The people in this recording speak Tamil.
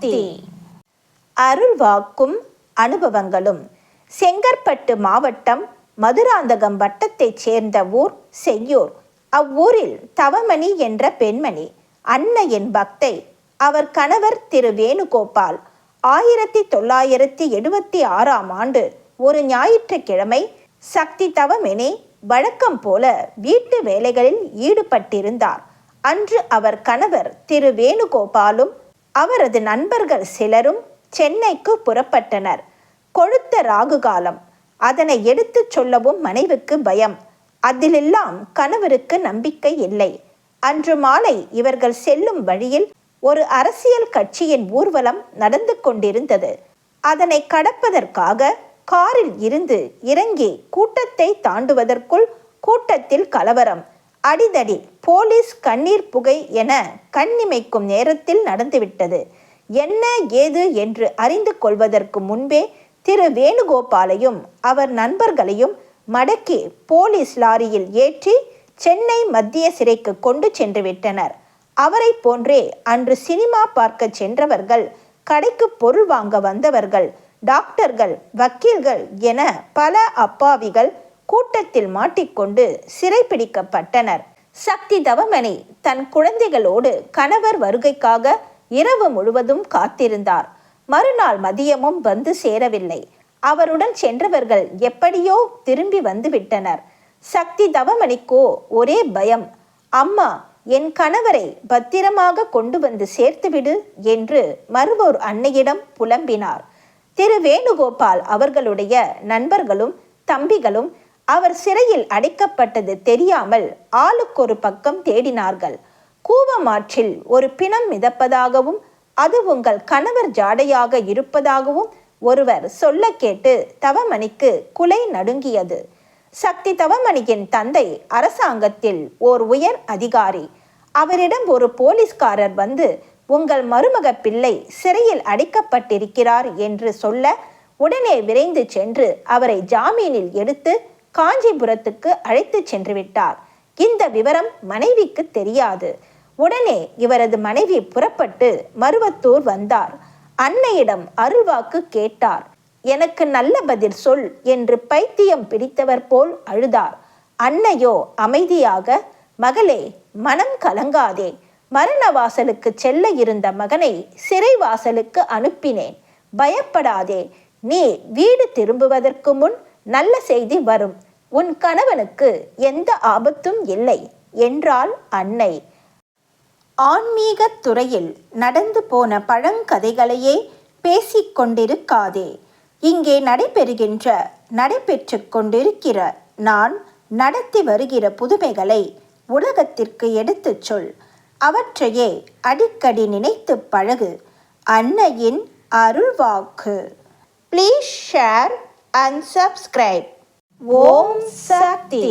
சக்தி. அருள்வாக்கும் அனுபவங்களும். செங்கற்பட்டு மாவட்டம் மதுராந்தகம் வட்டத்தைச் சேர்ந்த ஊர் செய்யூர் அவ்வூரில் தவமணி என்ற பெண்மணி அன்னையின் பக்தை. அவர் கணவர் திரு வேணுகோபால். ஆயிரத்தி தொள்ளாயிரத்தி எழுபத்தி ஆறாம் ஆண்டு ஒரு ஞாயிற்றுக்கிழமை சக்தி தவமெனி வழக்கம் போல வீட்டு வேலைகளில் ஈடுபட்டிருந்தார். அன்று அவர் கணவர் திரு வேணுகோபாலும் அவரது நண்பர்கள் சிலரும் சென்னைக்கு புறப்பட்டனர். கொழுத்த ராகு காலம். அதனை எடுத்துச் சொல்லவும் மனைவிக்கு பயம். அதிலெல்லாம் கணவருக்கு நம்பிக்கை இல்லை. அன்று மாலை இவர்கள் செல்லும் வழியில் ஒரு அரசியல் கட்சியின் ஊர்வலம் நடந்து கொண்டிருந்தது. அதனை கடப்பதற்காக காரில் இருந்து இறங்கி கூட்டத்தை தாண்டுவதற்குள் கூட்டத்தில் கலவரம். அடிதடி போலீஸ் கண்ணீர் புகை என கண்ணிமைக்கும் நேரத்தில் நடந்துவிட்டது. என்ன ஏது என்று அறிந்து கொள்வதற்கு முன்பே திரு வேணுகோபாலையும் அவர் நண்பர்களையும் மடக்கி போலீஸ் லாரியில் ஏற்றி சென்னை மத்திய சிறைக்கு கொண்டு சென்று விட்டனர். அவரை போன்றே அன்று சினிமா பார்க்க சென்றவர்கள் கடைக்கு பொருள் வாங்க வந்தவர்கள் டாக்டர்கள் வக்கீல்கள் என பல அப்பாவிகள் கூட்டத்தில் மாட்டிக்கொண்டு சிறைப்பிடிக்கப்பட்டனர். சக்தி தவமணி தன் குழந்தைகளோடு கணவர் வருகைக்காக இரவு முழுவதும் காத்திருந்தார். மறுநாள் மதியமும் வந்து சேரவில்லை. அவருடன் சென்றவர்கள் எப்படியோ திரும்பி வந்து விட்டனர் சக்தி தவமணிக்கோ ஒரே பயம் அம்மா என் கணவரை பத்திரமாக கொண்டு வந்து சேர்த்துவிடு என்று மறுவோர் அன்னையிடம் புலம்பினார். திரு வேணுகோபால் அவர்களுடைய நண்பர்களும் தம்பிகளும் அவர் சிறையில் அடைக்கப்பட்டது தெரியாமல் ஆளுக்கொரு பக்கம் தேடினார்கள். கூவமாற்றில் ஒரு பிணம் மிதப்பதாகவும் அது உங்கள் கணவர் ஜாடையாக இருப்பதாகவும் ஒருவர் சொல்ல கேட்டு தவமணிக்கு குலை நடுங்கியது. சக்தி தவமணியின் தந்தை அரசாங்கத்தில் ஓர் உயர் அதிகாரி. அவரிடம் ஒரு போலீஸ்காரர் வந்து உங்கள் மருமக பிள்ளை சிறையில் அடைக்கப்பட்டிருக்கிறார் என்று சொல்ல உடனே விரைந்து சென்று அவரை ஜாமீனில் எடுத்து காஞ்சிபுரத்துக்கு அழைத்துச் சென்று விட்டார் இந்த விவரம் மனைவிக்கு தெரியாது. உடனே இவரது மனைவி புறப்பட்டு மருவத்தூர் வந்தார். அன்னையிடம் அருள்வாக்கு கேட்டார். எனக்கு நல்ல பதில் சொல் என்று பைத்தியம் பிடித்தவர் போல் அழுதார். அன்னையோ அமைதியாக. மகளே மனம் கலங்காதே. மரண வாசலுக்கு செல்ல இருந்த மகனை சிறை வாசலுக்கு அனுப்பினேன். பயப்படாதே. நீ வீடு திரும்புவதற்கு முன் நல்ல செய்தி வரும். உன் கணவனுக்கு எந்த ஆபத்தும் இல்லை என்றாள் அன்னை. ஆன்மீகத் துறையில் நடந்து போன பழங்கதைகளையே பேசிக்கொண்டிருக்காதே இங்கே நடைபெறுகின்ற நடைபெற்று கொண்டிருக்கிற நான் நடத்தி வருகிற புதுமைகளை உலகத்திற்கு எடுத்துச் சொல். அவற்றையே அடிக்கடி நினைத்து பழகு. அன்னையின் அருள்வாக்கு. Please share and subscribe Om Sakthi